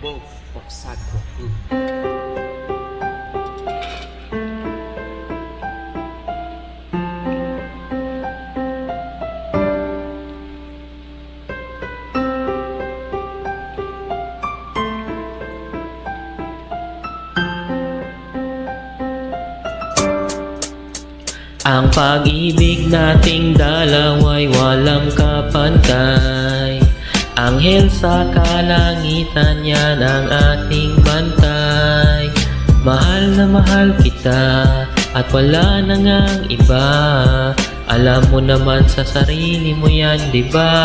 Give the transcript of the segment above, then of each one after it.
both of Sakroku. Ang pag-ibig nating dalawa'y walang kapantay Anghel sa kalangitan yan ang ating bantay. Mahal na mahal kita at wala na ngang iba. Alam mo naman sa sarili mo yan, di ba?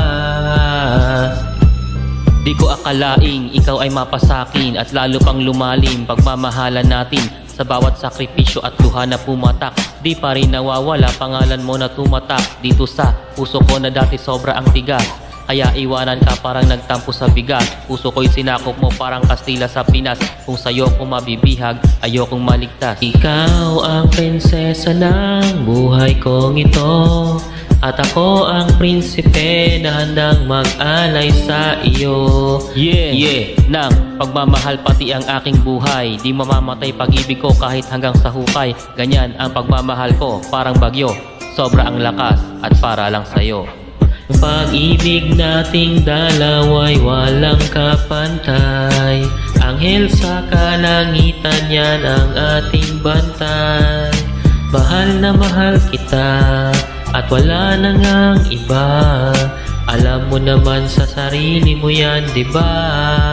Di ko akalaing ikaw ay mapasakin at lalo pang lumalim. Pagmamahalan natin sa bawat sakripisyo at luha na pumatak. Di pa rin nawawala pangalan mo na tumatak Dito sa puso ko na dati sobra ang tigas Kaya iwanan ka parang nagtampo sa bigas. Puso ko'y sinakop mo parang Kastila sa Pinas. Kung sa'yo ko mabibihag, ayokong maligtas. Ikaw ang prinsesa ng buhay kong ito. At ako ang prinsipe na handang mag-alay sa iyo. Yeah, yeah, ng pagmamahal pati ang aking buhay. Di mamamatay pag-ibig ko kahit hanggang sa hukay. Ganyan ang pagmamahal ko, parang bagyo. Sobra ang lakas at para lang sa'yo pag-ibig nating dalawa'y walang kapantay. Anghel sa kalangitan yan ang ating bantay. Mahal na mahal kita at wala na ngang iba. Alam mo naman sa sarili mo yan, di ba?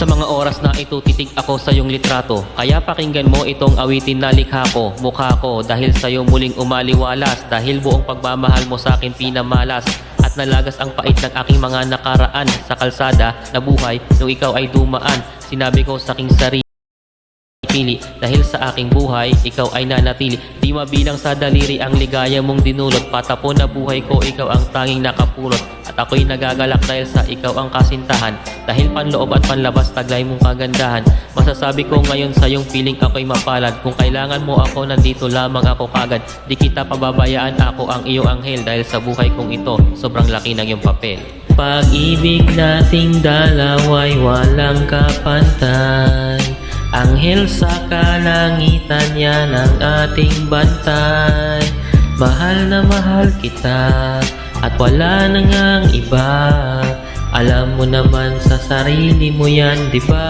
Sa mga oras na ito, titig ako sa iyong litrato. Kaya pakinggan mo itong awitin na likha ko, mukha ko Dahil sa iyo muling umaliwalas Dahil buong pagmamahal mo sa akin pinamalas At nalagas ang pait ng aking mga nakaraan Sa kalsada na buhay nung ikaw ay dumaan. Sinabi ko sa aking sarili pili. Dahil sa aking buhay, ikaw ay nanatili. Di mabilang sa daliri ang ligaya mong dinulot. Patapon na buhay ko, ikaw ang tanging nakapulot ako'y nagagalak dahil sa ikaw ang kasintahan. Dahil panloob at panlabas taglay mong kagandahan. Masasabi ko ngayon sa iyong piling ako'y mapalad. Kung kailangan mo ako, nandito lamang ako kagad. Di kita pababayaan, ako ang iyong anghel. Dahil sa buhay kong ito, sobrang laki ng iyong papel. Pag-ibig nating dalawa'y walang kapantay Anghel sa kalangitan yan ang ating bantay. Mahal na mahal kita at wala na ngang iba. Alam mo naman sa sarili mo yan, di ba?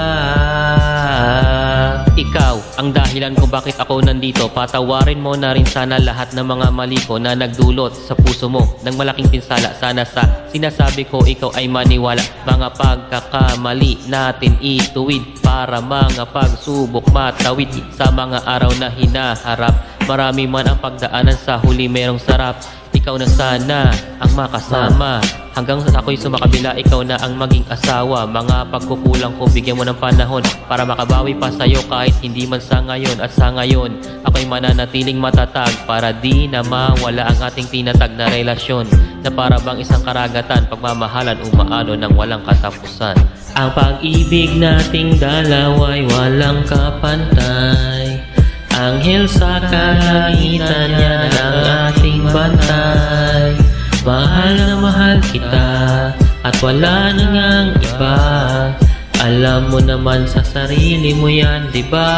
Ikaw, ang dahilan kung bakit ako nandito Patawarin mo na rin sana lahat ng mga mali ko na nagdulot sa puso mo ng malaking pinsala. Sana sa sinasabi ko ikaw ay maniwala. Mga pagkakamali natin ituwid Para mga pagsubok matawid. Sa mga araw na hinaharap Marami man ang pagdaanan. Sa huli merong sarap Ikaw na sana ang makasama. Hanggang sa ako'y sumakabila, ikaw na ang maging asawa. Mga pagkukulang ko, bigyan mo ng panahon Para makabawi pa sa'yo kahit hindi man sa ngayon. At sa ngayon, ako'y mananatiling matatag Para di na mawala ang ating tinatag na relasyon Na para bang isang karagatan, pagmamahalan umaalo ng walang katapusan. Ang pag-ibig nating dalawa'y walang kapantay. Anghel sa kalangitan yan ang wala na ngang iba. Alam mo naman sa sarili mo yan, di ba?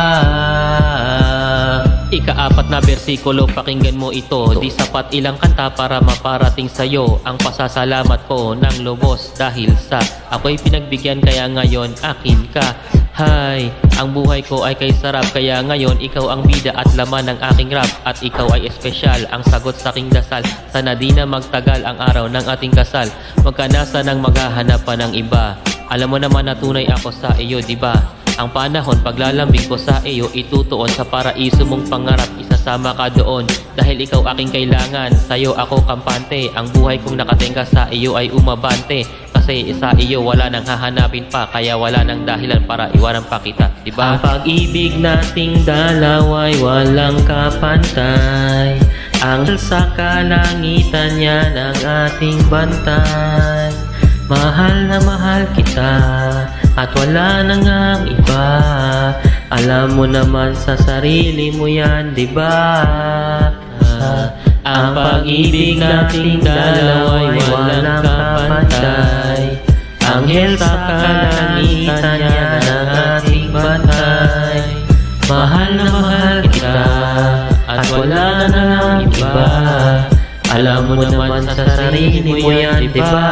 Ikaapat na bersikulo, pakinggan mo ito. Di sapat ilang kanta para maparating sa'yo. Ang pasasalamat ko ng lubos Dahil sa ako'y pinagbigyan kaya ngayon akin ka Hay, ang buhay ko ay kay sarap Kaya ngayon ikaw ang bida at laman ng aking rap At ikaw ay espesyal, ang sagot sa aking dasal Sana di na magtagal ang araw ng ating kasal. Huwag ka na sanang maghahanap pa ng iba. Alam mo naman na tunay ako sa iyo, di ba? Ang panahon paglalambing ko sa iyo itutuon sa paraiso mong pangarap. Isasama ka doon dahil ikaw aking kailangan. Sa'yo ako kampante. Ang buhay kong nakatingka sa iyo ay umabante kasi sa iyo wala nang hahanapin pa kaya wala nang dahilan para iwanan pa kita di ba? Ang pag-ibig nating dalawa'y walang kapantay. Ang sa kalangitan yan ang ating bantay. Mahal na mahal kita at wala na ngang iba. Alam mo naman sa sarili mo yan, di ba? Ah, ang pag-ibig nating dalawa'y walang kapantay Anghel sa kalangitan niya ng ating bantay Mahal na mahal kita At wala na nang iba Alam mo naman sa sarili mo yan, di ba?